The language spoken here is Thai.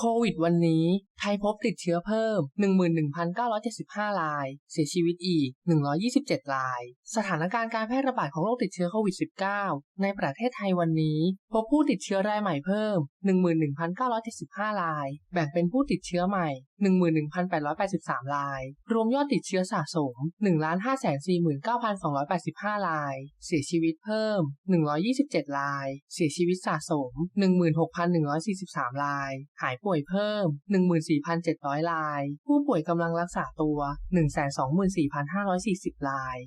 โควิดวันนี้ ไทยพบติดเชื้อเพิ่ม 11,975 ราย เสียชีวิตอีก 127 ราย สถานการณ์การแพร่ระบาดของโรคติดเชื้อโควิด -19 ในประเทศไทยวันนี้ พบผู้ติดเชื้อรายใหม่เพิ่ม11,975 ราย แบ่งเป็นผู้ติดเชื้อใหม่ 11,883 ราย รวมยอดติดเชื้อสะสม 1,549,285 ราย เสียชีวิตเพิ่ม 127 ราย เสียชีวิตสะสม 16,143 ราย หายป่วยเพิ่ม 14,700 ราย ผู้ป่วยกำลังรักษาตัว 124,540 ราย